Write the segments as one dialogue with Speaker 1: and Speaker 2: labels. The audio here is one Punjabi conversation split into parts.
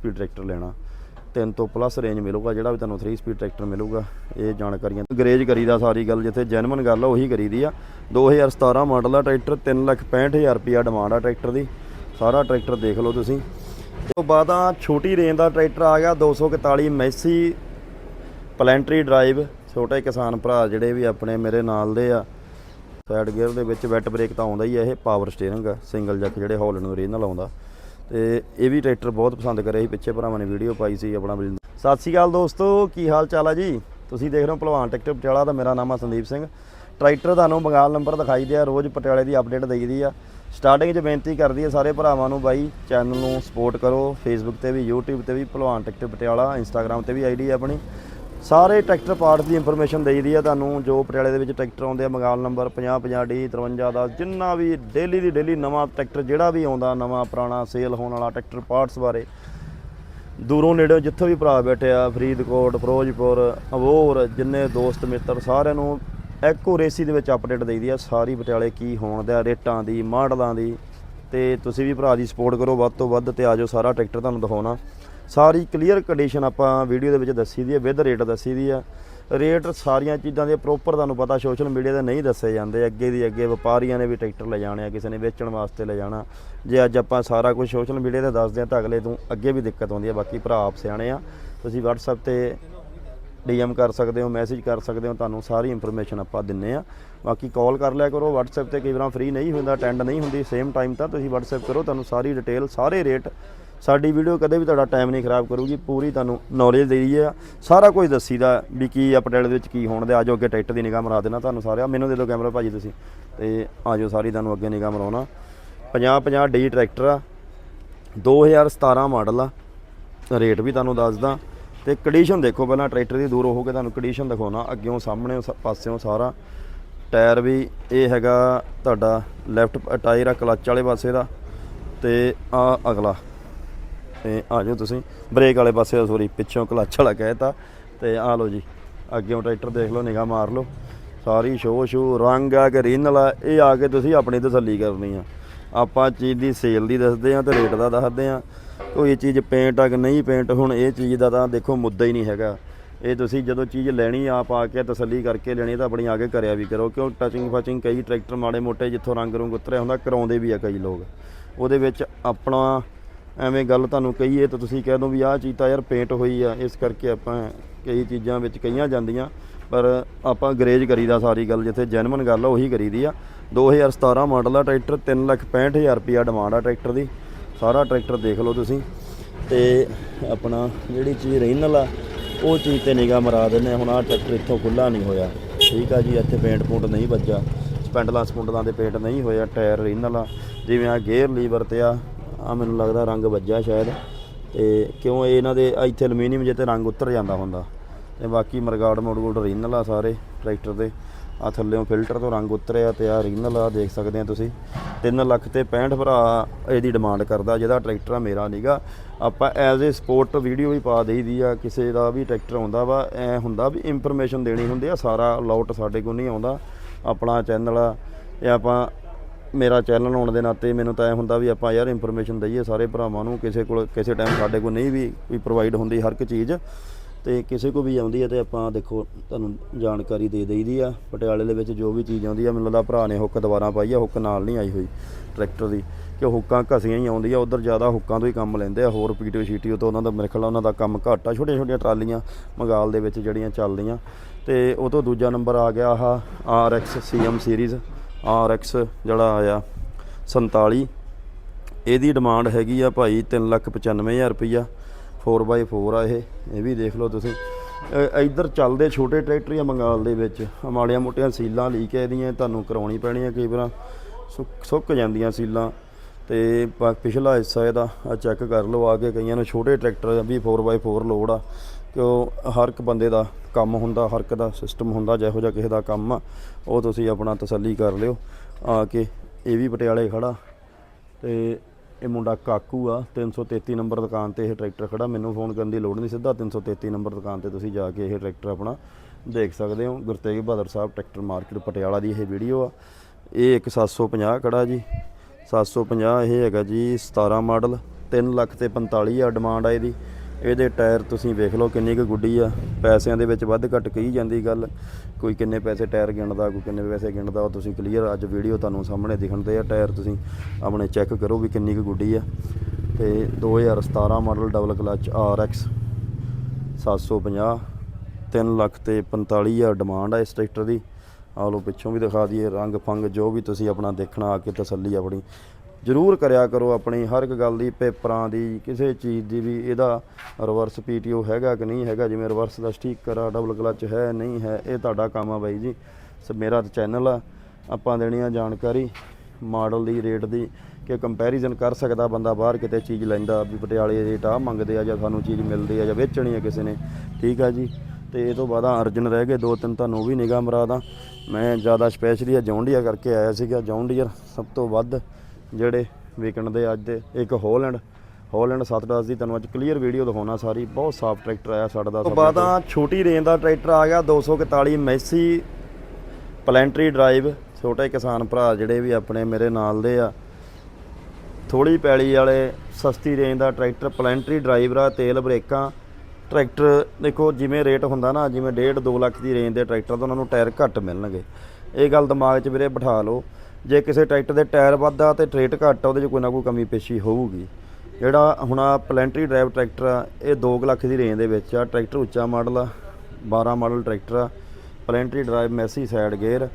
Speaker 1: ਸਪੀਡ ਟਰੈਕਟਰ ਲੈਣਾ। ਤਿੰਨ ਤੋਂ ਪਲੱਸ ਰੇਂਜ ਮਿਲੂਗਾ, ਜਿਹੜਾ ਵੀ ਤੁਹਾਨੂੰ 3 ਸਪੀਡ ਟਰੈਕਟਰ ਮਿਲੂਗਾ, ਇਹ ਜਾਣਕਾਰੀਆਂ। ਗਰੇਜ ਕਰੀਦਾ ਸਾਰੀ ਗੱਲ, ਜਿੱਥੇ ਜੈਨੂਇਨ ਗੱਲ ਆ, ਉਹੀ ਕਰੀਦੀ ਆ। 2017 ਮਾਡਲ ਦਾ ਟਰੈਕਟਰ 365000 ਰੁਪਿਆ ਡਿਮਾਂਡ ਆ ਟਰੈਕਟਰ ਦੀ। ਸਾਰਾ ਟਰੈਕਟਰ ਦੇਖ ਲਓ ਤੁਸੀਂ। ਉਸ ਤੋਂ ਬਾਅਦ ਆ ਛੋਟੀ ਰੇਂਜ ਦਾ ਟਰੈਕਟਰ ਆ ਗਿਆ 241 ਮੈਸੀ ਪਲੈਂਟਰੀ ਡਰਾਈਵ ਛੋਟੇ ਕਿਸਾਨ ਭਰਾ ਜਿਹੜੇ ਵੀ ਆਪਣੇ ਮੇਰੇ ਨਾਲ ਦੇ ਆ ਸਾਈਡ ਗੇਅਰ ਦੇ ਵਿੱਚ ਵੈਟ ਬ੍ਰੇਕ ਤਾਂ ਆਉਂਦਾ ਹੀ ਆ ਇਹ ਪਾਵਰ ਸਟੀਅਰਿੰਗ ਆ ਸਿੰਗਲ ਜੱਕ ਜਿਹੜੇ ਹੌਲੈਂਡ ਨੂੰ ਆਉਂਦਾ। ਤੇ ਇਹ ਵੀ ਟਰੈਕਟਰ ਬਹੁਤ ਪਸੰਦ ਕਰਿਆ ਸੀ, ਪਿੱਛੇ ਭਰਾਵਾਂ ਨੇ ਵੀਡੀਓ ਪਾਈ ਸੀ ਆਪਣਾ ਬਿਲ- ਸਤਿ ਸ਼੍ਰੀ ਅਕਾਲ ਦੋਸਤੋ, ਕੀ ਹਾਲ ਚਾਲ ਆ ਜੀ? ਤੁਸੀਂ ਦੇਖ ਰਹੇ ਹੋ ਭਲਵਾਨ ਟਰੈਕਟਰ ਪਟਿਆਲਾ ਦਾ, ਮੇਰਾ ਨਾਮ ਆ ਸੰਦੀਪ ਸਿੰਘ। ਟਰੈਕਟਰ ਤੁਹਾਨੂੰ ਬੰਗਾਲ ਨੰਬਰ ਦਿਖਾਈ ਦਿਆ, ਰੋਜ਼ ਪਟਿਆਲੇ ਦੀ ਅਪਡੇਟ ਦੇਈਦੀ ਆ। ਸਟਾਰਟਿੰਗ 'ਚ ਬੇਨਤੀ ਕਰਦੀ ਆ ਸਾਰੇ ਭਰਾਵਾਂ ਨੂੰ ਬਾਈ ਚੈਨਲ ਨੂੰ ਸਪੋਰਟ ਕਰੋ ਫੇਸਬੁੱਕ ਤੇ ਵੀ, YouTube ਤੇ ਵੀ ਭਲਵਾਨ ਟਰੈਕਟਰ ਪਟਿਆਲਾ ਇੰਸਟਾਗ੍ਰam ਤੇ ਵੀ ਆਈਡੀ ਆ ਆਪਣੀ। ਸਾਰੇ ਟਰੈਕਟਰ ਪਾਰਟਸ ਦੀ ਇਨਫੋਰਮੇਸ਼ਨ ਦੇਈਦੀ ਆ ਤੁਹਾਨੂੰ, ਜੋ ਪਟਿਆਲੇ ਦੇ ਵਿੱਚ ਟਰੈਕਟਰ ਆਉਂਦੇ ਆ, ਮੰਗਾਲ ਨੰਬਰ 50 50 ਡੀ 53 ਦਾ, ਜਿੰਨਾ ਵੀ ਡੇਲੀ ਦੀ ਡੇਲੀ ਨਵਾਂ ਟਰੈਕਟਰ ਜਿਹੜਾ ਵੀ ਆਉਂਦਾ, ਨਵਾਂ ਪੁਰਾਣਾ ਸੇਲ ਹੋਣ ਵਾਲਾ ਟਰੈਕਟਰ ਪਾਰਟਸ ਬਾਰੇ। ਦੂਰੋਂ ਨੇੜਿਓਂ ਜਿੱਥੋਂ ਵੀ ਭਰਾ ਬੈਠੇ ਆ, ਫਰੀਦਕੋਟ, ਫਿਰੋਜ਼ਪੁਰ, ਅਬੋਹਰ, ਜਿੰਨੇ ਦੋਸਤ, ਮਿੱਤਰ, ਸਾਰਿਆਂ ਨੂੰ ਐਕੋ ਰੇਸੀ ਦੇ ਵਿੱਚ ਅਪਡੇਟ ਦੇਈਦੀ ਆ, ਸਾਰੀ ਪਟਿਆਲੇ ਕੀ ਹੋਣ ਦਾ ਰੇਟਾਂ ਦੀ, ਮਾਡਲਾਂ ਦੀ। ਤੇ ਤੁਸੀਂ ਵੀ ਭਰਾ ਦੀ ਸਪੋਰਟ ਕਰੋ, ਵੱਧ ਤੋਂ ਵੱਧ ਤੇ ਆਜੋ ਸਾਰਾ ਟਰੈਕਟਰ ਤੁਹਾਨੂੰ ਦਿਖਾਉਣਾ। ਸਾਰੀ ਕਲੀਅਰ ਕੰਡੀਸ਼ਨ ਆਪਾਂ ਵੀਡੀਓ ਦੇ ਵਿੱਚ ਦੱਸੀ ਦੀ ਹੈ ਵਿਦ ਰੇਟ ਦੱਸੀ ਦੀ ਆ। ਰੇਟ ਸਾਰੀਆਂ ਚੀਜ਼ਾਂ ਦੇ ਪ੍ਰੋਪਰ ਤੁਹਾਨੂੰ ਪਤਾ ਸੋਸ਼ਲ ਮੀਡੀਆ ਤੇ ਨਹੀਂ ਦੱਸੇ ਜਾਂਦੇ। ਅੱਗੇ ਦੀ ਅੱਗੇ ਵਪਾਰੀਆਂ ਨੇ ਵੀ ਟਰੈਕਟਰ ਲੈ ਜਾਣੇ ਆ, ਕਿਸੇ ਨੇ ਵੇਚਣ ਵਾਸਤੇ ਲੈ ਜਾਣਾ। ਜੇ ਅੱਜ ਆਪਾਂ ਸਾਰਾ ਕੁਝ ਸੋਸ਼ਲ ਮੀਡੀਆ ਤੇ ਦੱਸਦੇ ਆ ਤਾਂ ਅਗਲੇ ਤੋਂ ਅੱਗੇ ਵੀ ਦਿੱਕਤ ਆਉਂਦੀ ਹੈ ਬਾਕੀ ਭਰਾ ਆਪ ਸਿਆਣੇ ਆ, ਤੁਸੀਂ WhatsApp ਤੇ ਡੀਐਮ ਕਰ ਸਕਦੇ ਹੋ ਮੈਸੇਜ ਕਰ ਸਕਦੇ ਹੋ, ਤੁਹਾਨੂੰ ਸਾਰੀ ਇਨਫੋਰਮੇਸ਼ਨ ਆਪਾਂ ਦਿੰਨੇ ਆ। ਬਾਕੀ ਕਾਲ ਕਰ ਲਿਆ ਕਰੋ, WhatsApp ਤੇ ਕਈ ਵਾਰ ਫ੍ਰੀ ਨਹੀਂ ਹੁੰਦਾ ਅਟੈਂਡ ਨਹੀਂ ਹੁੰਦੀ ਸੇਮ ਟਾਈਮ ਤਾਂ ਤੁਸੀਂ WhatsApp ਕਰੋ, ਤੁਹਾਨੂੰ ਸਾਰੀ ਡਿਟੇਲ ਸਾਰੇ ਰੇਟ ਸਾਡੀ ਵੀਡੀਓ ਕਦੇ ਵੀ ਤੁਹਾਡਾ ਟਾਈਮ ਨਹੀਂ ਖਰਾਬ ਕਰੂਗੀ, ਪੂਰੀ ਤੁਹਾਨੂੰ ਨੌਲੇਜ ਦੇਈ ਆ ਸਾਰਾ ਕੁਝ ਦੱਸੀਦਾ ਵੀ ਕੀ ਅਪਡੇਟ ਦੇ ਵਿੱਚ ਕੀ ਹੋਣ ਦੇ ਆਜੋ ਅੱਗੇ ਟਰੈਕਟਰ ਦੀ ਨਿਗਾਹ ਮਰਾ ਦੇਣਾ ਤੁਹਾਨੂੰ ਸਾਰਿਆਂ ਮੈਨੂੰ ਦੇ ਦਿਓ ਕੈਮਰਾ ਭਾਜੀ ਤੁਸੀਂ। ਤੇ ਆਜੋ ਸਾਰੀ ਤੁਹਾਨੂੰ ਅੱਗੇ ਨਿਗਾਹ ਮਰਾਉਣਾ। 50 50 ਡੀ ਟਰੈਕਟਰ ਆ। 2017 ਮਾਡਲ ਆ। ਰੇਟ ਵੀ ਤੁਹਾਨੂੰ ਦੱਸਦਾ। ਤੇ ਕੰਡੀਸ਼ਨ ਦੇਖੋ ਪਹਿਲਾਂ ਟਰੈਕਟਰ ਦੀ ਦੂਰ ਹੋ ਕੇ ਤੁਹਾਨੂੰ ਕੰਡੀਸ਼ਨ ਦਿਖਾਉਣਾ। ਅੱਗਿਓਂ ਸਾਹਮਣੇ, ਪਾਸਿਓਂ ਸਾਰਾ। ਟਾਇਰ ਵੀ ਇਹ ਹੈਗਾ ਤੁਹਾਡਾ ਲੈਫਟ ਟਾਇਰ ਆ, ਕਲੱਚ ਵਾਲੇ ਪਾਸੇ ਦਾ। ਤੇ ਆ ਅਗਲਾ। ਤੇ ਆ ਜਾਓ ਤੁਸੀਂ। ਬ੍ਰੇਕ ਵਾਲੇ ਪਾਸੇ ਸੋਰੀ ਪਿੱਛੋਂ ਕਲੱਚ ਵਾਲਾ ਕਹਿਤਾ। ਤੇ ਆ ਲਓ ਜੀ ਅੱਗਿਓਂ ਟਰੈਕਟਰ ਦੇਖ ਲਓ, ਨਿਗਾਹ ਮਾਰ ਲਓ। ਸਾਰੀ ਸ਼ੋ ਸ਼ੂ ਰੰਗ ਆ ਕਿ ਰੀਨਲ ਆ। ਇਹ ਆ ਕੇ ਤੁਸੀਂ ਆਪਣੀ ਤਸੱਲੀ ਕਰਨੀ ਆ। ਆਪਾਂ ਚੀਜ਼ ਦੀ ਸੇਲ ਦੀ ਦੱਸਦੇ ਆ ਤੇ ਰੇਟ ਦਾ ਦੱਸਦੇ ਆ। ਕੋਈ ਚੀਜ਼ ਪੇਂਟ ਆ ਕਿ ਨਹੀਂ ਪੇਂਟ ਹੁਣ ਇਹ ਚੀਜ਼ ਦਾ ਤਾਂ ਦੇਖੋ ਮੁੱਦਾ ਹੀ ਨਹੀਂ ਹੈਗਾ। ਇਹ ਤੁਸੀਂ ਜਦੋਂ ਚੀਜ਼ ਲੈਣੀ ਆਪ ਆ ਕੇ ਤਸੱਲੀ ਕਰਕੇ ਲੈਣੀ ਤਾਂ ਆਪਣੀ ਆ ਕੇ ਕਰਿਆ ਵੀ ਕਰੋ। ਕਿਉਂ ਟਚਿੰਗ ਫਚਿੰਗ ਕਈ ਟਰੈਕਟਰ ਮਾੜੇ ਮੋਟੇ ਜਿੱਥੋਂ ਰੰਗ ਰੁੰਗ ਉਤਰਿਆ ਹੁੰਦਾ, ਕਰਾਉਂਦੇ ਵੀ ਆ ਕਈ ਲੋਕ। ਉਹਦੇ ਵਿੱਚ ਆਪਣਾ ਐਵੇਂ ਗੱਲ ਤੁਹਾਨੂੰ ਕਹੀਏ ਤਾਂ ਤੁਸੀਂ ਕਹਿ ਦੋ ਵੀ ਆਹ ਚੀਜ਼ ਤਾਂ ਯਾਰ ਪੇਂਟ ਹੋਈ ਆ, ਇਸ ਕਰਕੇ ਆਪਾਂ ਕਈ ਚੀਜ਼ਾਂ ਵਿੱਚ ਕਈਆਂ ਜਾਂਦੀਆਂ, ਪਰ ਆਪਾਂ ਗਰੇਜ ਕਰੀਦਾ ਸਾਰੀ ਗੱਲ, ਜਿੱਥੇ ਜੈਨੂਇਨ ਗੱਲ ਆ ਉਹੀ ਕਰੀਦੀ ਆ 2017 ਮਾਡਲ ਆ ਟਰੈਕਟਰ 365000 ਰੁਪਿਆ ਡਿਮਾਂਡ ਆ ਟਰੈਕਟਰ ਦੀ, ਸਾਰਾ ਟਰੈਕਟਰ ਦੇਖ ਲਓ ਤੁਸੀਂ ਤੇ ਆਪਣਾ ਜਿਹੜੀ ਚੀਜ਼ ਰੀਨਲ ਆ, ਉਹ ਚੀਜ਼ ਤੇ ਨਿਗਾਹ ਮਰਾ ਦਿੰਦੇ ਆ। ਹੁਣ ਆਹ ਟਰੈਕਟਰ ਇੱਥੋਂ ਖੁੱਲਾ ਨਹੀਂ ਹੋਇਆ ਠੀਕ ਆ ਜੀ, ਇੱਥੇ ਪੇਂਟ ਪੂੰਟ ਨਹੀਂ ਵੱਜਾ ਸਪੈਂਡਲਾਂ ਸਪੁੰਡਲਾਂ ਦੇ ਪੇਂਟ ਨਹੀਂ ਹੋਇਆ, ਟਾਇਰ ਰੀਨਲ ਆ, ਜਿਵੇਂ ਆ ਗੇਅਰ ਲੀਵਰ ਤੇ ਆ ਆ ਮੈਨੂੰ ਲੱਗਦਾ ਰੰਗ ਵੱਜਿਆ ਸ਼ਾਇਦ। ਤੇ ਕਿਉਂ ਇਹ ਇਹਨਾਂ ਦੇ ਇੱਥੇ ਐਲੂਮੀਨੀਅਮ ਜੇ ਤੇ ਰੰਗ ਉਤਰ ਜਾਂਦਾ ਹੁੰਦਾ। ਤੇ ਬਾਕੀ ਮਰਗਾੜ ਮੋਡਗੁੱਡ ਰੀਨਲ ਆ ਸਾਰੇ ਟਰੈਕਟਰ ਦੇ। ਆ ਥੱਲੇੋਂ ਫਿਲਟਰ ਤੋਂ ਰੰਗ ਉਤਰਿਆ ਤੇ ਆ ਰੀਨਲ ਆ, ਦੇਖ ਸਕਦੇ ਆ ਤੁਸੀਂ। 3 ਲੱਖ ਤੇ 65 ਭਰਾ ਇਹਦੀ ਡਿਮਾਂਡ ਕਰਦਾ, ਜਿਹਦਾ ਟਰੈਕਟਰ ਆ ਮੇਰਾ ਨੀਗਾ। ਆਪਾਂ ਐਜ਼ ਏ ਸਪੋਰਟ ਵੀਡੀਓ ਵੀ ਪਾ ਦੇਈਦੀ ਆ, ਕਿਸੇ ਦਾ ਵੀ ਟਰੈਕਟਰ ਆਉਂਦਾ ਵਾ, ਐ ਹੁੰਦਾ ਵੀ ਇਨਫੋਰਮੇਸ਼ਨ ਦੇਣੀ ਹੁੰਦੀ ਆ, ਸਾਰਾ ਲਾਊਟ ਸਾਡੇ ਕੋਲ ਨਹੀਂ ਆਉਂਦਾ। ਆਪਣਾ ਚੈਨਲ ਆ, ਇਹ ਆਪਾਂ ਮੇਰਾ ਚੈਨਲ ਹੋਣ ਦੇ ਨਾਤੇ ਮੈਨੂੰ ਤਾਂ ਐ ਹੁੰਦਾ ਵੀ ਆਪਾਂ ਯਾਰ ਇਨਫੋਰਮੇਸ਼ਨ ਦਈਏ ਸਾਰੇ ਭਰਾਵਾਂ ਨੂੰ, ਕਿਸੇ ਕੋਲ, ਕਿਸੇ ਟਾਈਮ ਸਾਡੇ ਕੋਲ ਨਹੀਂ ਵੀ ਕੋਈ ਪ੍ਰੋਵਾਈਡ ਹੁੰਦੀ ਹਰ ਇੱਕ ਚੀਜ਼। ਤੇ ਕਿਸੇ ਕੋ ਵੀ ਆਉਂਦੀ ਹੈ ਤੇ ਆਪਾਂ ਦੇਖੋ, ਤੁਹਾਨੂੰ ਜਾਣਕਾਰੀ ਦੇ ਦੇਈਦੀ ਆ। ਪਟਿਆਲੇ ਦੇ ਵਿੱਚ ਜੋ ਵੀ ਚੀਜ਼ ਆਉਂਦੀ ਆ, ਮੈਨੂੰ ਲੱਗਦਾ ਭਰਾ ਨੇ ਹੁੱਕ ਦੁਬਾਰਾ ਪਾਈ ਆ, ਹੁੱਕ ਨਾਲ ਨਹੀਂ ਆਈ ਹੋਈ ਟਰੈਕਟਰ ਦੀ। ਕਿ ਹੁੱਕਾਂ ਘਸੀਆਂ ਹੀ ਆਉਂਦੀ ਆ, ਉਧਰ ਜ਼ਿਆਦਾ ਹੁੱਕਾਂ ਤੋਂ ਹੀ ਕੰਮ ਲੈਂਦੇ ਆ, ਹੋਰ ਪੀਟੀਓ, ਸ਼ੀਟੀਓ ਤੋਂ ਉਹਨਾਂ ਦਾ ਮੇਰੇ ਖਿਆਲ ਉਹਨਾਂ ਦਾ ਕੰਮ ਘੱਟ ਆ ਛੋਟੀਆਂ ਛੋਟੀਆਂ ਟਰਾਲੀਆਂ ਮਗਾਲ ਦੇ ਵਿੱਚ ਜਿਹੜੀਆਂ ਚੱਲਦੀਆਂ। ਤੇ ਉਹ ਤੋਂ ਦੂਜਾ ਨੰਬਰ ਆ ਗਿਆ ਆਹ RX CM ਸੀਰੀਜ਼ RX ਜਿਹੜਾ ਆਇਆ 47 ਇਹਦੀ ਡਿਮਾਂਡ ਹੈਗੀ ਆ ਭਾਈ 395000 ਰੁਪਈਆ। 4x4 ਆ ਇਹ ਇਹ ਵੀ ਦੇਖ ਲਓ ਤੁਸੀਂ। ਅ- ਇੱਧਰ ਚੱਲਦੇ ਛੋਟੇ ਟਰੈਕਟਰ ਆ ਬੰਗਾਲ ਦੇ ਵਿੱਚ। ਮਾੜੀਆਂ ਮੋਟੀਆਂ ਸੀਲਾਂ ਲੀਕ ਹੈ ਇਹਦੀਆਂ, ਤੁਹਾਨੂੰ ਕਰਾਉਣੀ ਪੈਣੀਆਂ ਕਈ ਵਾਰ। ਸੁੱਕ ਸੁੱਕ ਜਾਂਦੀਆਂ ਸੀਲਾਂ। ਤੇ ਪਿਛਲਾ ਹਿੱਸਾ ਇਹਦਾ ਚੈੱਕ ਕਰ ਲਓ, ਆ ਕੇ ਕਈਆਂ ਨੂੰ ਛੋਟੇ ਟਰੈਕਟਰ ਵੀ 4x4 ਲੋਡ ਆ। ਕਿ ਉਹ ਹਰ ਇੱਕ ਬੰਦੇ ਦਾ ਕੰਮ ਹੁੰਦਾ, ਹਰ ਇੱਕ ਦਾ ਸਿਸਟਮ ਹੁੰਦਾ, ਜਿਹੋ ਜਿਹਾ ਕਿਸੇ ਦਾ ਕੰਮ ਆ, ਉਹ ਤੁਸੀਂ ਆਪਣਾ ਤਸੱਲੀ ਕਰ ਲਿਓ। ਆ ਕੇ ਇਹ ਵੀ ਪਟਿਆਲੇ ਖੜਾ, ਤੇ ਇਹ ਮੁੰਡਾ ਕਾਕੂ ਆ 333 ਨੰਬਰ ਦੁਕਾਨ ਤੇ ਇਹ ਟਰੈਕਟਰ ਖੜਾ। ਮੈਨੂੰ ਫੋਨ ਕਰਨ ਦੀ ਲੋੜ ਨਹੀਂ ਸਿੱਧਾ 333 ਨੰਬਰ ਦੁਕਾਨ ਤੇ ਤੁਸੀਂ ਜਾ ਕੇ ਇਹ ਟਰੈਕਟਰ ਆਪਣਾ ਦੇਖ ਸਕਦੇ ਹੋ। ਗੁਰਤੇਗ ਬਹਾਦਰ ਸਾਹਿਬ ਟਰੈਕਟਰ ਮਾਰਕੀਟ ਪਟਿਆਲਾ ਦੀ ਇਹ ਵੀਡੀਓ ਆ। ਇਹ ਇੱਕ 750 ਖੜਾ ਜੀ। 750 ਇਹ ਹੈਗਾ ਜੀ 17 ਮਾਡਲ 3 ਲੱਖ ਤੇ 45000 ਡਿਮਾਂਡ ਆ ਇਹਦੀ। ਇਹਦੇ ਟਾਇਰ ਤੁਸੀਂ ਵੇਖ ਲਓ ਕਿੰਨੀ ਕੁ ਗੁੱਡੀ ਆ, ਪੈਸਿਆਂ ਦੇ ਵਿੱਚ ਵੱਧ ਘੱਟ ਕਹੀ ਜਾਂਦੀ ਗੱਲ। ਕੋਈ ਕਿੰਨੇ ਪੈਸੇ ਟਾਇਰ ਗਿਣਦਾ, ਕੋਈ ਕਿੰਨੇ ਪੈਸੇ ਗਿਣਦਾ, ਉਹ ਤੁਸੀਂ ਕਲੀਅਰ ਅੱਜ ਵੀਡੀਓ ਤੁਹਾਨੂੰ ਸਾਹਮਣੇ ਦਿਖਣ 'ਤੇ ਆ ਟਾਇਰ ਤੁਸੀਂ। ਆਪਣੇ ਚੈੱਕ ਕਰੋ ਵੀ ਕਿੰਨੀ ਕੁ ਗੁੱਡੀ ਆ। ਤੇ 2017 model double clutch RX 750 3 lakh ਤੇ 45000 ਡਿਮਾਂਡ ਆ ਇਸ ਟਰੈਕਟਰ ਦੀ। ਆ ਲਓ ਪਿੱਛੋਂ ਵੀ ਦਿਖਾ ਦਈਏ ਰੰਗ ਫੰਗ ਜੋ ਵੀ ਤੁਸੀਂ ਆਪਣਾ ਦੇਖਣਾ ਆ ਕੇ ਤਸੱਲੀ ਆਪਣੀ। ਜ਼ਰੂਰ ਕਰਿਆ ਕਰੋ ਆਪਣੀ ਹਰ ਇੱਕ ਗੱਲ ਦੀ, ਪੇਪਰਾਂ ਦੀ, ਕਿਸੇ ਚੀਜ਼ ਦੀ ਵੀ ਇਹਦਾ ਰਿਵਰਸ ਪੀਟੀਓ ਹੈਗਾ ਕਿ ਨਹੀਂ ਹੈਗਾ, ਜਿਵੇਂ ਰਿਵਰਸ ਦਾ ਸਟicker ਆ, ਡਬਲ ਕਲਚ ਹੈ, ਨਹੀਂ ਹੈ, ਇਹ ਤੁਹਾਡਾ ਕੰਮ ਆ ਬਾਈ ਜੀ। ਸ, ਮੇਰਾ ਚੈਨਲ ਆ, ਆਪਾਂ ਦੇਣੀ ਆ ਜਾਣਕਾਰੀ, ਮਾਡਲ ਦੀ, ਰੇਟ ਦੀ, ਕਿ ਕੰਪੈਰੀਜ਼ਨ ਕਰ ਸਕਦਾ ਬੰਦਾ ਬਾਹਰ ਕਿਤੇ ਚੀਜ਼ ਲੈਂਦਾ, ਵੀ ਪਟਿਆਲੇ ਰੇਟ ਆ ਮੰਗਦੇ ਆ ਜਾਂ ਸਾਨੂੰ ਚੀਜ਼ ਮਿਲਦੀ ਆ ਜਾਂ ਵੇਚਣੀ ਆ ਕਿਸੇ ਨੇ। ਠੀਕ ਆ ਜੀ। ਤੇ ਇਹ ਤੋਂ ਬਾਅਦ ਆ ਅਰਜਨ ਰਹਿ ਗਏ, ਦੋ ਤਿੰਨ ਤੁਹਾਨੂੰ ਉਹ ਵੀ ਨਿਗਾਹ ਮਰਾ ਦਾਂ। ਮੈਂ ਜ਼ਿਆਦਾ ਸਪੈਸ਼ਲੀ ਆ, ਜੌਂਡੀਆ ਕਰਕੇ ਆਇਆ ਸੀਗਾ, ਜੌਂਡੀਅਰ ਸਭ ਤੋਂ ਵੱਧ ਜਿਹੜੇ ਵਿਕਣ ਦੇ ਅੱਜ ਦੇ ਇੱਕ ਹੋਲੈਂਡ ਹੋਲੈਂਡ 710 ਦੀ ਤੁਹਾਨੂੰ ਅੱਜ ਕਲੀਅਰ ਵੀਡੀਓ ਦਿਖਾਉਣਾ ਸਾਰੀ ਬਹੁਤ ਸਾਫ਼ ਟਰੈਕਟਰ ਆਇਆ ਸਾਡਾ ਦਾ ਬਾਅਦ ਆ ਛੋਟੀ ਰੇਂਜ ਦਾ ਟਰੈਕਟਰ ਆ ਗਿਆ 241 ਮੈਸੀ ਪਲੈਂਟਰੀ ਡਰਾਈਵ ਛੋਟੇ ਕਿਸਾਨ ਭਰਾ ਜਿਹੜੇ ਵੀ ਆਪਣੇ ਮੇਰੇ ਨਾਲ ਦੇ ਆ। ਥੋੜੀ ਪੈਲੀ ਵਾਲੇ ਸਸਤੀ ਰੇਂਜ ਦਾ ਟਰੈਕਟਰ ਪਲੈਂਟਰੀ ਡਰਾਈਵਰ ਆ ਤੇਲ ਬ੍ਰੇਕਾਂ। ਟਰੈਕਟਰ ਦੇਖੋ ਜਿਵੇਂ ਰੇਟ ਹੁੰਦਾ ਨਾ ਜਿਵੇਂ 1.5 2 ਲੱਖ ਦੀ ਰੇਂਜ ਦੇ ਟਰੈਕਟਰ ਤਾਂ ਉਹਨਾਂ ਨੂੰ ਟਾਇਰ ਘੱਟ ਮਿਲਣਗੇ। ਇਹ ਗੱਲ ਦਿਮਾਗ 'ਚ ਵੀਰੇ ਬਿਠਾ ਲਓ। ਜੇ ਕਿਸੇ ਟਰੈਕਟਰ ਦੇ ਟਾਇਰ ਵੱਧਾ ਤੇ ਰੇਟ ਘੱਟ ਆ, ਉਹਦੇ 'ਚ ਕੋਈ ਨਾ ਕੋਈ ਕਮੀ ਪੇਸ਼ੀ ਹੋਊਗੀ। ਜਿਹੜਾ ਹੁਣ ਆ ਪਲੈਂਟਰੀ ਡਰਾਈਵ ਟਰੈਕਟਰ ਆ, ਇਹ 2 ਲੱਖ ਦੀ ਰੇਂਜ ਦੇ ਵਿੱਚ ਆ। ਟਰੈਕਟਰ ਉੱਚਾ ਮਾਡਲ ਆ 12 ਮਾਡਲ ਟਰੈਕਟਰ ਆ। Planetary drive Massey side gear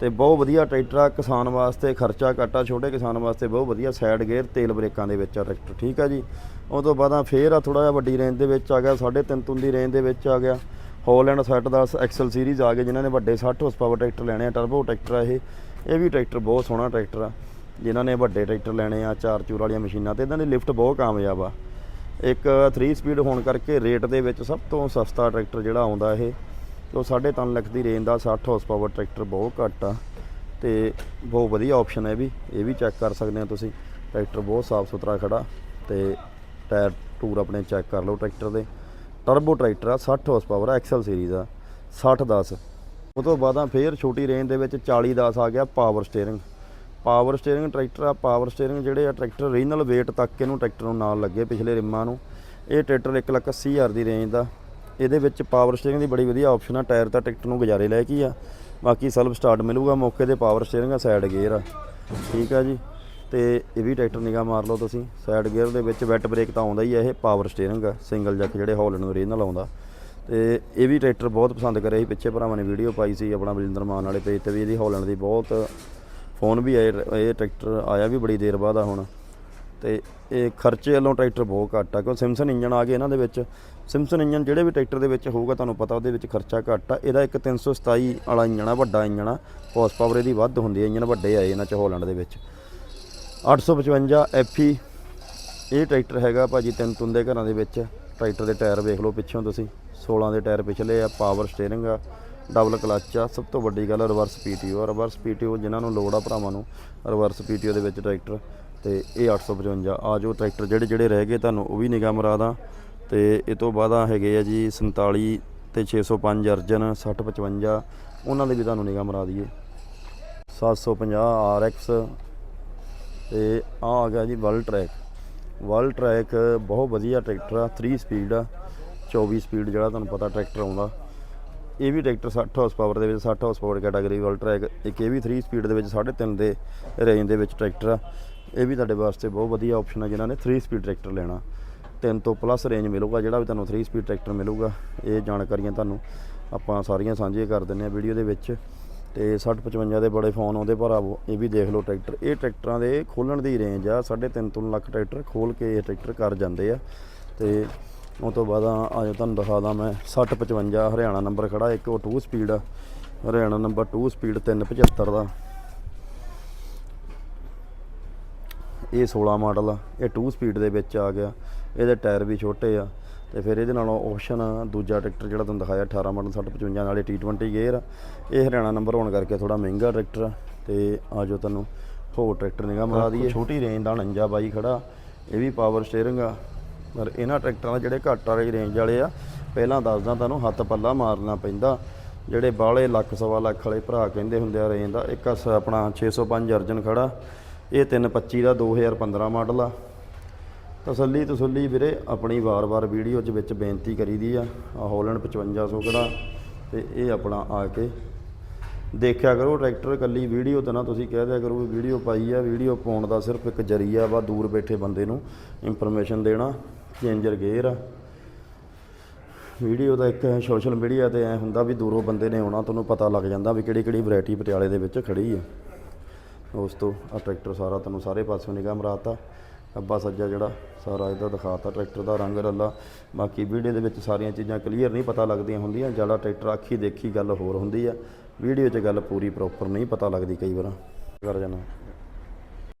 Speaker 1: ਤੇ ਬਹੁਤ ਵਧੀਆ ਟਰੈਕਟਰ ਆ, ਕਿਸਾਨ ਵਾਸਤੇ ਖਰਚਾ ਘੱਟ ਆ, ਛੋਟੇ ਕਿਸਾਨ ਵਾਸਤੇ ਬਹੁਤ ਵਧੀਆ ਸਾਈਡ ਗੇਅਰ ਤੇਲ ਬ੍ਰੇਕਾਂ ਦੇ ਵਿੱਚ ਆ ਟਰੈਕਟਰ, ਠੀਕ ਆ ਜੀ? ਉਹ ਤੋਂ ਬਾਅਦ ਆ ਫੇਰ ਆ ਥੋੜਾ ਜਿਹਾ ਵੱਡੀ ਰੇਂਜ ਦੇ ਵਿੱਚ ਆ ਗਿਆ 3.5 ਤੁਨ ਦੀ ਰੇਂਜ ਦੇ ਵਿੱਚ ਆ ਗਿਆ। ਹੋਲੈਂਡ 710 ਐਕਸਲ ਸੀਰੀਜ਼ ਆ ਗਏ, ਜਿਨ੍ਹਾਂ ਨੇ ਵੱਡੇ 60 ਹਾਰਸ ਪਾਵਰ ਟਰੈਕਟਰ ਲੈਣੇ ਆ ਟਰਬੋ ਟਰੈਕਟਰ ਆ ਇਹ। ਇਹ ਵੀ ਟਰੈਕਟਰ ਬਹੁਤ ਸੋਹਣਾ ਟਰੈਕਟਰ ਆ। ਜਿਨ੍ਹਾਂ ਨੇ ਵੱਡੇ ਟਰੈਕਟਰ ਲੈਣੇ ਆ, ਚਾਰ ਚੂਰ ਵਾਲੀਆਂ ਮਸ਼ੀਨਾਂ ਤੇ। ਇਹਨਾਂ ਦੀ ਲਿਫਟ ਬਹੁਤ ਕਾਮਯਾਬ ਆ। ਇੱਕ 3 ਸਪੀਡ ਹੋਣ ਕਰਕੇ ਰੇਟ ਦੇ ਵਿੱਚ ਸਭ ਤੋਂ ਸਸਤਾ ਟਰੈਕਟਰ ਜਿਹੜਾ ਆਉਂਦਾ ਇਹ, ਉਹ 3.5 ਲੱਖ ਦੀ ਰੇਂਜ ਦਾ 60 ਹਾਰਸ ਪਾਵਰ ਟਰੈਕਟਰ ਬਹੁਤ ਘੱਟ ਆ। ਤੇ ਬਹੁਤ ਵਧੀਆ ਆਪਸ਼ਨ ਹੈ ਵੀ। ਇਹ ਵੀ ਚੈੱਕ ਕਰ ਸਕਦੇ ਆ ਤੁਸੀਂ। ਟਰੈਕਟਰ ਬਹੁਤ ਸਾਫ਼ ਸੁਥਰਾ ਖੜਾ ਤੇ ਟਾਇਰ ਟੂਰ ਆਪਣੇ ਚੈੱਕ ਕਰ ਲਓ ਟਰੈਕਟਰ ਦੇ। ਟਰਬੋ ਟਰੈਕਟਰ ਆ 60 ਹਾਰਸ ਪਾਵਰ ਆ ਐਕਸਲ ਸੀਰੀਜ਼ ਆ 60 10 ਉਹ ਤੋਂ ਬਾਅਦ ਆ ਫੇਰ ਛੋਟੀ ਰੇਂਜ ਦੇ ਵਿੱਚ 40 10 ਆ ਗਿਆ power steering power steering tractor ਆ ਪਾਵਰ ਸਟੀਅਰਿੰਗ ਜਿਹੜੇ ਆ ਟਰੈਕਟਰ ਰੀਜਨਲ weight ਤੱਕ ਇਹਨੂੰ ਟਰੈਕਟਰ ਨੂੰ ਨਾਲ ਲੱਗੇ ਪਿਛਲੇ ਰਿਮਾਂ ਨੂੰ। ਇਹ ਟਰੈਕਟਰ 180000 ਦੀ ਰੇਂਜ ਦਾ। ਇਹਦੇ ਵਿੱਚ ਪਾਵਰ ਸਟੀਅਰਿੰਗ ਦੀ ਬੜੀ ਵਧੀਆ ਆਪਸ਼ਨ ਆ ਟਾਇਰ ਤਾਂ ਟਰੈਕਟਰ ਨੂੰ ਗੁਜ਼ਾਰੇ ਲੈ ਕੇ ਆ। ਬਾਕੀ ਸੈਲਫ ਸਟਾਰਟ ਮਿਲੂਗਾ, ਮੌਕੇ ਤੇ ਪਾਵਰ ਸਟੀਅਰਿੰਗ ਆ ਸਾਈਡ ਗੇਅਰ ਆ। ਠੀਕ ਆ ਜੀ। ਤੇ ਇਹ ਵੀ ਟਰੈਕਟਰ ਨਿਗਾਹ ਮਾਰ ਲਓ ਤੁਸੀਂ। ਸਾਈਡ ਗੇਅਰ ਦੇ ਵਿੱਚ ਵੈਟ ਬ੍ਰੇਕ ਤਾਂ ਆਉਂਦਾ ਹੀ ਆ ਇਹ ਪਾਵਰ ਸਟੀਅਰਿੰਗ ਆ। ਸਿੰਗਲ ਜੱਕ ਜਿਹੜੇ ਹਾਲੈਂਡ ਨੂੰ ਰੀਜਨਲ ਆਉਂਦਾ। ਤੇ ਇਹ ਵੀ ਟਰੈਕਟਰ ਬਹੁਤ ਪਸੰਦ ਕਰਿਆ ਸੀ। ਪਿੱਛੇ ਭਰਾਵਾਂ ਨੇ ਵੀਡੀਓ ਪਾਈ ਸੀ ਆਪਣਾ ਬਲਿੰਦਰ ਮਾਨ ਵਾਲੇ ਪੇਜ ਤੇ ਵੀ ਇਹਦੀ ਹਾਲੈਂਡ ਦੀ ਬਹੁਤ ਫੋਨ ਵੀ ਆਏ, ਇਹ ਟਰੈਕਟਰ ਆਇਆ ਵੀ ਬੜੀ ਦੇਰ ਬਾਅਦ ਆ ਹੁਣ। ਤੇ ਇਹ ਖਰਚੇ ਵੱਲੋਂ ਟਰੈਕਟਰ ਬਹੁਤ ਘੱਟ ਆ, ਕਿਉਂ ਸਿਮਸਨ ਇੰਜਨ ਆ ਗਏ ਇਹਨਾਂ ਦੇ ਵਿੱਚ। ਸਿਮਸਨ ਇੰਜਨ ਜਿਹੜੇ ਵੀ ਟਰੈਕਟਰ ਦੇ ਵਿੱਚ ਹੋਊਗਾ, ਤੁਹਾਨੂੰ ਪਤਾ ਉਹਦੇ ਵਿੱਚ ਖਰਚਾ ਘੱਟ ਆ। ਇਹਦਾ ਇੱਕ 327 ਵਾਲਾ ਇੰਜਨ ਆ, ਵੱਡਾ ਇੰਜਨ ਆ। ਹਾਰਸ ਪਾਵਰ ਇਹਦੀ ਵੱਧ ਹੁੰਦੀ ਹੈ ਇੰਜਨ ਵੱਡੇ ਆਏ ਇਹਨਾਂ ਚ ਹਾਲੈਂਡ ਦੇ ਵਿੱਚ। 855 FE ਇਹ ਟਰੈਕਟਰ ਹੈਗਾ ਭਾਜੀ ਤਿੰਨ ਤੁੰਦੇ ਘਰਾਂ ਦੇ ਵਿੱਚ। ਟਰੈਕਟਰ ਦੇ ਟਾਇਰ ਵੇਖ ਲਓ ਪਿੱਛੋਂ ਤੁਸੀਂ। 16 ਦੇ ਟਾਇਰ ਪਿਛਲੇ ਆ ਪਾਵਰ ਸਟੀਅਰਿੰਗ ਆ ਡਬਲ ਕਲੱਚ ਆ, ਸਭ ਤੋਂ ਵੱਡੀ ਗੱਲ ਰਿਵਰਸ ਪੀਟੀਓ ਰਿਵਰਸ ਪੀਟੀਓ ਜਿਨ੍ਹਾਂ ਨੂੰ ਲੋੜ ਆ ਭਰਾਵਾਂ ਨੂੰ ਰਿਵਰਸ ਪੀਟੀਓ ਦੇ ਵਿੱਚ ਟਰੈਕਟਰ ਤੇ ਇਹ 855 ਆ ਜੋ ਟਰੈਕਟਰ ਜਿਹੜੇ ਜਿਹੜੇ ਰਹਿ ਗਏ ਤੁਹਾਨੂੰ, ਉਹ ਵੀ ਨਿਗਾਹ ਮਰਾ ਦਾਂ। ਤੇ ਇਹ ਤੋਂ ਬਾਅਦ ਆ ਹੈਗੇ ਆ ਜੀ 47 ਤੇ 605 ਅਰਜਨ 6055 ਉਹਨਾਂ ਦੇ ਵੀ ਤੁਹਾਨੂੰ ਨਿਗਾਹ ਮਰਾ ਦਈਏ। 750 RX ਤੇ ਆ ਆ ਗਿਆ ਜੀ ਵਰਲਡ ਟਰੈਕ ਵਰਲਡ ਟਰੈਕ ਬਹੁਤ ਵਧੀਆ ਟਰੈਕਟਰ ਆ 3 ਸਪੀਡ ਆ। 24 ਸਪੀਡ ਜਿਹੜਾ ਤੁਹਾਨੂੰ ਪਤਾ ਟਰੈਕਟਰ ਆਉਂਦਾ। ਇਹ ਵੀ ਟਰੈਕਟਰ 60 ਹਾਰਸ ਪਾਵਰ ਦੇ ਵਿੱਚ 60 ਹਾਰਸ ਪਾਵਰ ਕੈਟਾਗਰੀ ਵਰਲਡ ਇੱਕ ਇਹ ਵੀ 3 ਸਪੀਡ ਦੇ ਵਿੱਚ 3.5 ਦੇ ਰੇਂਜ ਦੇ ਵਿੱਚ ਟਰੈਕਟਰ ਆ। ਇਹ ਵੀ ਤੁਹਾਡੇ ਵਾਸਤੇ ਬਹੁਤ ਵਧੀਆ ਆਪਸ਼ਨ ਆ ਜਿਨ੍ਹਾਂ ਨੇ 3 ਸਪੀਡ ਟਰੈਕਟਰ ਲੈਣਾ। 3 ਤੋਂ ਪਲੱਸ ਰੇਂਜ ਮਿਲੂਗਾ, ਜਿਹੜਾ ਵੀ ਤੁਹਾਨੂੰ 3 ਸਪੀਡ ਟਰੈਕਟਰ ਮਿਲੂਗਾ। ਇਹ ਜਾਣਕਾਰੀਆਂ ਤੁਹਾਨੂੰ ਆਪਾਂ ਸਾਰੀਆਂ ਸਾਂਝੀਆਂ ਕਰ ਦਿੰਨੇ ਆ ਵੀਡੀਓ ਦੇ ਵਿੱਚ। ਤੇ 60 55 ਦੇ ਬੜੇ ਫੋਨ ਆਉਂਦੇ, ਪਰ ਆਵੋ ਇਹ ਵੀ ਦੇਖ ਲਓ ਟਰੈਕਟਰ। ਇਹ ਟਰੈਕਟਰਾਂ ਦੇ ਖੋਲਣ ਦੀ ਰੇਂਜ ਆ 3.5 ਤੋਂ ਲੱਖ ਟਰੈਕਟਰ ਖੋਲ ਕੇ ਇਹ ਟਰੈਕਟਰ ਕਰ ਜਾਂਦੇ ਆ। ਤੇ ਉਹ ਤੋਂ ਬਾਅਦ ਆ ਜੋ ਤੁਹਾਨੂੰ ਦਿਖਾਦਾ ਮੈਂ 60 55 ਹਰਿਆਣਾ ਨੰਬਰ ਖੜਾ ਇੱਕ ਉਹ 2 ਸਪੀਡ ਆ। ਹਰਿਆਣਾ ਨੰਬਰ 2 ਸਪੀਡ 375 ਦਾ। ਇਹ 16 ਮਾਡਲ ਆ ਇਹ 2 ਸਪੀਡ ਦੇ ਵਿੱਚ ਆ ਗਿਆ। ਇਹਦੇ ਟਾਇਰ ਵੀ ਛੋਟੇ ਆ। ਤੇ ਫਿਰ ਇਹਦੇ ਨਾਲੋਂ ਆਪਸ਼ਨ ਦੂਜਾ ਟਰੈਕਟਰ ਜਿਹੜਾ ਤੁਹਾਨੂੰ ਦਿਖਾਇਆ 18 ਮਾਡਲ 6055 ਨਾਲੇ T20 ਗੇਅਰ ਆ। ਇਹ ਹਰਿਆਣਾ ਨੰਬਰ ਹੋਣ ਕਰਕੇ ਥੋੜਾ ਮਹਿੰਗਾ ਟਰੈਕਟਰ ਆ। ਤੇ ਆ ਜੋ ਤੁਹਾਨੂੰ ਹੋਰ ਟਰੈਕਟਰ ਨਿਗਾ ਮਰਾ ਦਈਏ। ਛੋਟੀ ਰੇਂਜ ਦਾ 49 ਬਾਈ ਖੜਾ। ਇਹ ਵੀ ਪਾਵਰ ਸਟੀਅਰਿੰਗ ਆ। ਪਰ ਇਹਨਾਂ ਟਰੈਕਟਰਾਂ ਦਾ ਜਿਹੜੇ ਘੱਟ ਵਾਲੇ ਰੇਂਜ ਵਾਲੇ ਆ, ਪਹਿਲਾਂ ਦੱਸਦਾ ਤੁਹਾਨੂੰ, ਹੱਥ ਪੱਲਾ ਮਾਰਨਾ ਪੈਂਦਾ। ਜਿਹੜੇ ਬਾਹਲੇ ਲੱਖ, ਸਵਾ ਲੱਖ ਵਾਲੇ ਭਰਾ ਕਹਿੰਦੇ ਹੁੰਦੇ ਆ ਰੇਂਜ ਦਾ, ਇੱਕ ਆ ਸ- ਆਪਣਾ 605 ਅਰਜਨ ਖੜਾ, ਇਹ 325 ਦਾ 2015 ਮਾਡਲ ਆ। ਤਸੱਲੀ ਤਸੱਲੀ ਵੀਰੇ, ਆਪਣੀ ਵਾਰ-ਵਾਰ ਵੀਡੀਓ 'ਚ ਵਿੱਚ ਬੇਨਤੀ ਕਰੀਦੀ ਆ ਆ ਹੋਲੈਂਡ 5500 ਕਿਹੜਾ ਤੇ ਇਹ ਆਪਣਾ ਆ ਕੇ ਦੇਖਿਆ ਕਰੋ, ਟਰੈਕਟਰ ਕੱਲੀ ਵੀਡੀਓ ਤੇ ਨਾ ਤੁਸੀਂ ਕਹਿ ਦਿਆ ਕਰੋ ਵੀਡੀਓ ਪਾਈ ਆ, ਵੀਡੀਓ ਪਾਉਣ ਦਾ ਸਿਰਫ ਇੱਕ ਜਰੀਆ ਵਾ, ਦੂਰ ਬੈਠੇ ਬੰਦੇ ਨੂੰ ਇਨਫੋਰਮੇਸ਼ਨ ਦੇਣਾ। ਚੇਂਜਰ ਗੇਅਰ ਆ। ਵੀਡੀਓ ਦਾ ਇੱਕ ਸੋਸ਼ਲ ਮੀਡੀਆ ਤੇ ਐ ਹੁੰਦਾ ਵੀ ਦੂਰੋਂ ਬੰਦੇ ਨੇ ਆਉਣਾ, ਤੁਹਾਨੂੰ ਪਤਾ ਲੱਗ ਜਾਂਦਾ ਵੀ ਕਿਹੜੀ ਕਿਹੜੀ ਵੈਰਾਈਟੀ ਪਟਿਆਲੇ ਦੇ ਵਿੱਚ ਖੜੀ ਹੈ ਉਸ ਤੋਂ ਆ ਟਰੈਕਟਰ ਸਾਰਾ ਤੁਹਾਨੂੰ ਸਾਰੇ ਪਾਸਿਓਂ ਨਿਗਾਹ ਮਰਾਤਾ। ਅੱਬਾ ਸੱਜਾ ਜਿਹੜਾ ਸਾਰਾ ਇਹਦਾ ਦਿਖਾਤਾ, ਟਰੈਕਟਰ ਦਾ ਰੰਗ ਰੱਲਾ। ਬਾਕੀ ਵੀਡੀਓ ਦੇ ਵਿੱਚ ਸਾਰੀਆਂ ਚੀਜ਼ਾਂ ਕਲੀਅਰ ਨਹੀਂ ਪਤਾ ਲੱਗਦੀਆਂ ਹੁੰਦੀਆਂ, ਜ਼ਿਆਦਾ ਟਰੈਕਟਰ ਆਖੀ ਦੇਖੀ ਗੱਲ ਹੋਰ ਹੁੰਦੀ ਆ। ਵੀਡੀਓ 'ਚ ਗੱਲ ਪੂਰੀ ਪ੍ਰੋਪਰ ਨਹੀਂ ਪਤਾ ਲੱਗਦੀ ਕਈ ਵਾਰ। ਕਰ ਜਾਣਾ।